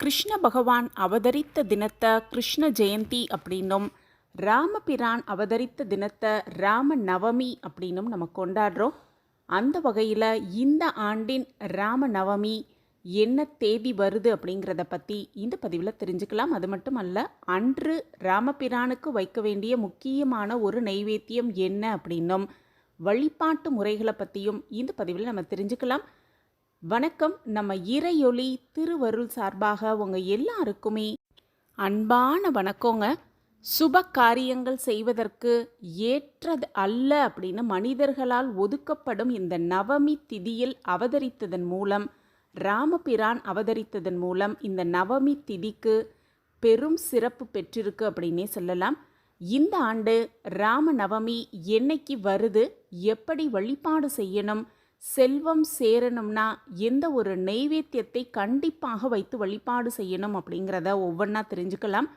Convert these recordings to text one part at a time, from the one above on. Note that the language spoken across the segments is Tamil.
கிருஷ்ண பகவான் அவதரித்த தினத்தை கிருஷ்ண ஜெயந்தி அப்படின்னும் ராமபிரான் அவதரித்த தினத்தை ராம நவமி அப்படின்னும் நம்ம கொண்டாடுறோம். அந்த வகையில் இந்த ஆண்டின் ராம நவமி என்ன தேதி வருது அப்படிங்கிறத பற்றி இந்த பதிவில் தெரிஞ்சுக்கலாம். அது மட்டும் அல்ல அன்று ராமபிரானுக்கு வைக்க வேண்டிய முக்கியமான ஒரு நைவேத்தியம் என்ன அப்படின்னும் வழிபாட்டு முறைகளை பற்றியும் இந்த பதிவில் நம்ம தெரிஞ்சுக்கலாம். வணக்கம். நம்ம இறையொளி திருவருள் சார்பாக உங்கள் எல்லாருக்குமே அன்பான வணக்கங்க. சுப காரியங்கள் செய்வதற்கு ஏற்றது அல்ல அப்படின்னு மனிதர்களால் ஒதுக்கப்படும் இந்த நவமி திதியில் அவதரித்ததன் மூலம் ராமபிரான் அவதரித்ததன் மூலம் இந்த நவமி திதிக்கு பெரும் சிறப்பு பெற்றிருக்கு அப்படின்னே சொல்லலாம். இந்த ஆண்டு ராம நவமி என்னைக்கு வருது? எப்படி வழிபாடு செய்யணும்? செல்வம் சேரணும்னா எந்த ஒரு நெய்வேத்தியத்தை கண்டிப்பாக வைத்து வழிபாடு செய்யணும் அப்படிங்கிறத ஒவ்வொன்றா தெரிஞ்சுக்கலாம்.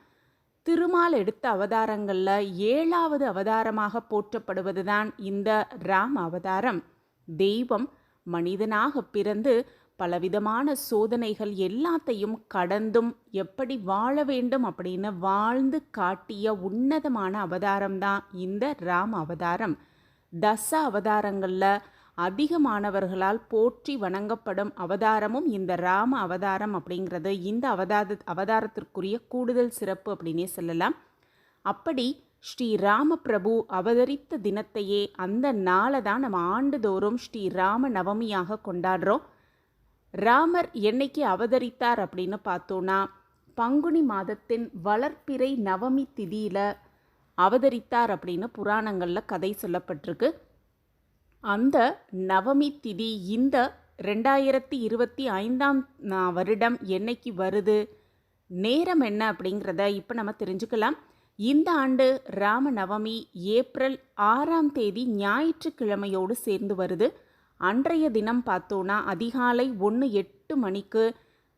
திருமால் எடுத்த அவதாரங்களில் ஏழாவது அவதாரமாக போற்றப்படுவது தான் இந்த ராம் அவதாரம். தெய்வம் மனிதனாக பிறந்து பலவிதமான சோதனைகள் எல்லாத்தையும் கடந்தும் எப்படி வாழ வேண்டும் அப்படின்னு வாழ்ந்து காட்டிய உன்னதமான அவதாரம் தான் இந்த ராம் அவதாரம். தச அவதாரங்களில் அதிகமானவர்களால் போற்றி வணங்கப்படும் அவதாரமும் இந்த ராம அவதாரம் அப்படிங்கிறது. இந்த அவதார அவதாரத்திற்குரிய கூடுதல் சிறப்பு அப்படின்னே சொல்லலாம். அப்படி ஸ்ரீ ராம பிரபு அவதரித்த தினத்தையே அந்த நாளை தான் நம்ம ஆண்டுதோறும் ஸ்ரீ ராம நவமியாக கொண்டாடுறோம். ராமர் என்னைக்கு அவதரித்தார் அப்படின்னு பார்த்தோன்னா பங்குனி மாதத்தின் வளர்ப்பிறை நவமி திதியில் அவதரித்தார் அப்படின்னு புராணங்களில் கதை சொல்லப்பட்டிருக்கு. அந்த நவமி திதி இந்த ரெண்டாயிரத்தி இருபத்தி ஐந்தாம் நா- வருடம் என்னைக்கு வருது? நேரம் என்ன அப்படிங்கிறத இப்போ நம்ம தெரிஞ்சுக்கலாம். இந்த ஆண்டு ராம நவமி ஏப்ரல் ஆறாம் தேதி ஞாயிற்றுக்கிழமையோடு சேர்ந்து வருது. அன்றைய தினம் பார்த்தோன்னா அதிகாலை ஒன்று எட்டு மணிக்கு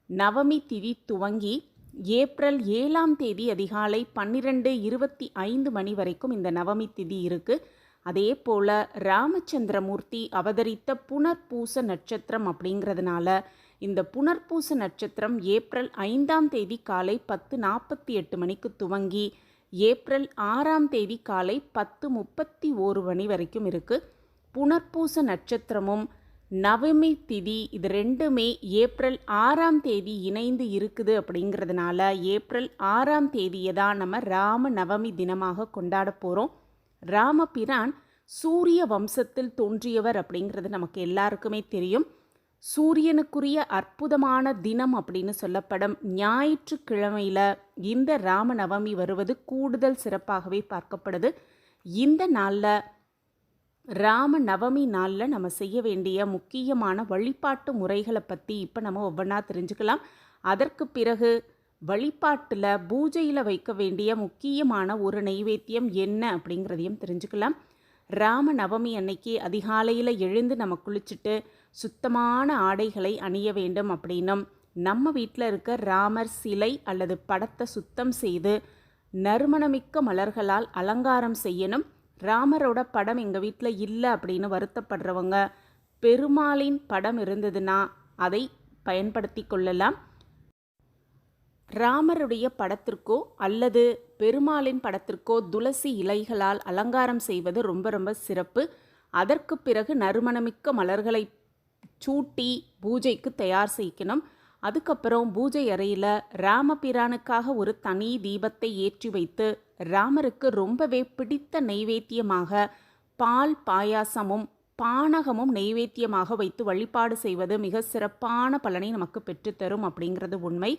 நவமி திதி துவங்கி ஏப்ரல் ஏழாம் தேதி அதிகாலை பன்னிரெண்டு இருபத்தி ஐந்து மணி வரைக்கும் இந்த நவமி திதி இருக்குது அதே போல் ராமச்சந்திரமூர்த்தி அவதரித்த புனர்பூச நட்சத்திரம் அப்படிங்கிறதுனால இந்த புனர்பூச நட்சத்திரம் ஏப்ரல் ஐந்தாம் தேதி காலை பத்து நாற்பத்தி எட்டு மணிக்கு துவங்கி ஏப்ரல் ஆறாம் தேதி காலை பத்து முப்பத்தி ஓரு மணி வரைக்கும் இருக்குது புனர்பூச நட்சத்திரமும் நவமி திதி இது ரெண்டுமே ஏப்ரல் ஆறாம் தேதி இணைந்து இருக்குது அப்படிங்கிறதுனால ஏப்ரல் ஆறாம் தேதியை தான் நம்ம ராம நவமி தினமாக கொண்டாட போகிறோம் ராமபிரான் சூரிய வம்சத்தில் தோன்றியவர் அப்படிங்கிறது நமக்கு எல்லாருக்குமே தெரியும். சூரியனுக்குரிய அற்புதமான தினம் அப்படின்னு சொல்லப்படும் ஞாயிற்றுக்கிழமையில் இந்த ராம நவமி வருவது கூடுதல் சிறப்பாகவே பார்க்கப்படுது. இந்த நாளில் ராம நவமி நாளில் நம்ம செய்ய வேண்டிய முக்கியமான வழிபாட்டு முறைகளை பற்றி இப்போ நம்ம ஒவ்வொன்றா தெரிஞ்சுக்கலாம். அதற்கு பிறகு வழிபாட்டில் பூஜையில் வைக்க வேண்டிய முக்கியமான ஒரு நைவேத்தியம் என்ன அப்படிங்கிறதையும் தெரிஞ்சுக்கலாம். ராம நவமி அன்னைக்கு அதிகாலையில் எழுந்து நம்ம குளிச்சுட்டு சுத்தமான ஆடைகளை அணிய வேண்டும் அப்படின்னும் நம்ம வீட்டில் இருக்க ராமர் சிலை அல்லது படத்தை சுத்தம் செய்து நறுமணமிக்க மலர்களால் அலங்காரம் செய்யணும். ராமரோட படம் எங்கள் வீட்டில் இல்லை அப்படின்னு வருத்தப்படுறவங்க பெருமாளின் படம் இருந்ததுன்னா அதை பயன்படுத்தி கொள்ளலாம். ராமருடைய படத்திற்கோ அல்லது பெருமாளின் படத்திற்கோ துளசி இலைகளால் அலங்காரம் செய்வது ரொம்ப ரொம்ப சிறப்பு. அதற்கு பிறகு நறுமணமிக்க மலர்களை சூட்டி பூஜைக்கு தயார் செய்யணும். அதுக்கப்புறம் பூஜை அறையில் ராமபிரானுக்காக ஒரு தனி தீபத்தை ஏற்றி வைத்து ராமருக்கு ரொம்பவே பிடித்த நெய்வேத்தியமாக பால் பாயாசமும் பானகமும் நெய்வேத்தியமாக வைத்து வழிபாடு செய்வது மிக சிறப்பான பலனை நமக்கு பெற்றுத்தரும் அப்படிங்கிறது உண்மை.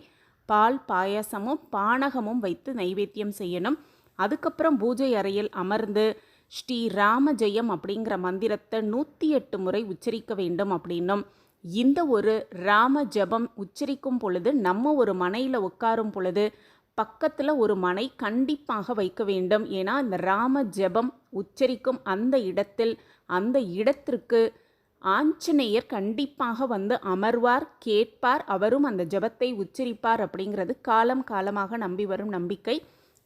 பால் பாயாசமும் பானகமும் வைத்து நைவேத்தியம் செய்யணும். அதுக்கப்புறம் பூஜை அறையில் அமர்ந்து ஸ்ரீ ராம ஜெயம் அப்படிங்கிற மந்திரத்தை நூற்றி எட்டு முறை உச்சரிக்க வேண்டும் அப்படின்னும். இந்த ஒரு ராம ஜெபம் உச்சரிக்கும் பொழுது நம்ம ஒரு மனையில் உட்காரும் பொழுது பக்கத்தில் ஒரு மனை கண்டிப்பாக வைக்க வேண்டும். ஏன்னா இந்த ராம ஜெபம் உச்சரிக்கும் அந்த இடத்தில் அந்த இடத்திற்கு ஆஞ்சநேயர் கண்டிப்பாக வந்து அமர்வார் கேட்பார் அவரும் அந்த ஜெபத்தை உச்சரிப்பார் அப்படிங்கிறது காலம் காலமாக நம்பி வரும் நம்பிக்கை.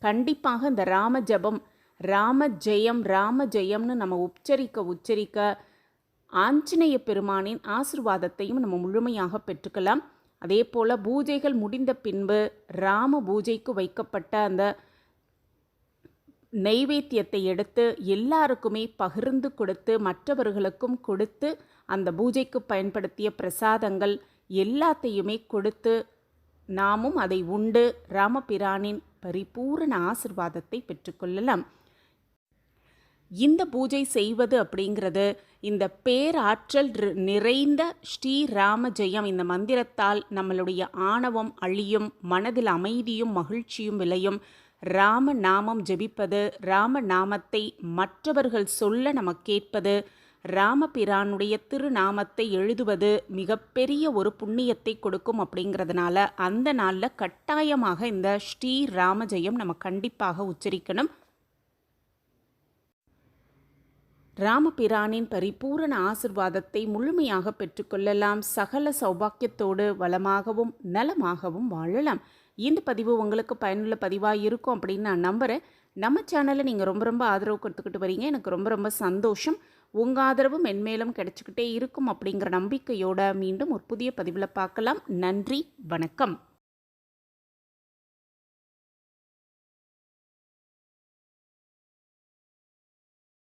கண்டிப்பாக இந்த ராம ஜெபம் ராம ஜெயம் ராம ஜெயம்னு நம்ம உச்சரிக்க உச்சரிக்க ஆஞ்சநேய பெருமானின் ஆசிர்வாதத்தையும் நம்ம முழுமையாக பெற்றுக்கலாம். அதே போல் பூஜைகள் முடிந்த பின்பு ராம பூஜைக்கு வைக்கப்பட்ட அந்த நெய்வேத்தியத்தை எடுத்து எல்லாருக்குமே பகிர்ந்து கொடுத்து மற்றவர்களுக்கும் கொடுத்து அந்த பூஜைக்கு பயன்படுத்திய பிரசாதங்கள் எல்லாத்தையுமே கொடுத்து நாமும் அதை உண்டு ராமபிரானின் பரிபூரண ஆசிர்வாதத்தை பெற்றுக்கொள்ளலாம் இந்த பூஜை செய்வது அப்படிங்கிறது இந்த பேராற்றல் நிறைந்த ஸ்ரீராம ஜெயம் இந்த மந்திரத்தால் நம்மளுடைய ஆணவம் அழியும் மனதில் அமைதியும் மகிழ்ச்சியும் விளையும் ராம நாமம் ஜெபிப்பது ராம நாமத்தை மற்றவர்கள் சொல்ல நம்ம கேட்பது ராமபிரானுடைய திருநாமத்தை எழுதுவது மிகப்பெரிய ஒரு புண்ணியத்தை கொடுக்கும் அப்படிங்கிறதுனால அந்த நாளில் கட்டாயமாக இந்த ஸ்ரீ ராமஜெயம் நம்ம கண்டிப்பாக உச்சரிக்கணும். ராமபிரானின் பரிபூரண ஆசிர்வாதத்தை முழுமையாக பெற்றுக்கொள்ளலாம் சகல சௌபாக்கியத்தோடு வளமாகவும் நலமாகவும் வாழலாம். இந்த பதிவு உங்களுக்கு பயனுள்ள பதிவாக இருக்கும் அப்படின்னு நான் நம்புகிறேன் நம்ம சேனலை நீங்கள் ரொம்ப ரொம்ப ஆதரவு கொடுத்துக்கிட்டு வரீங்க. எனக்கு ரொம்ப ரொம்ப சந்தோஷம். உங்கள் ஆதரவு மென்மேலும் கிடைச்சிக்கிட்டே இருக்கும் அப்படிங்கிற நம்பிக்கையோட மீண்டும் ஒரு புதிய பதிவில் பார்க்கலாம். நன்றி வணக்கம்.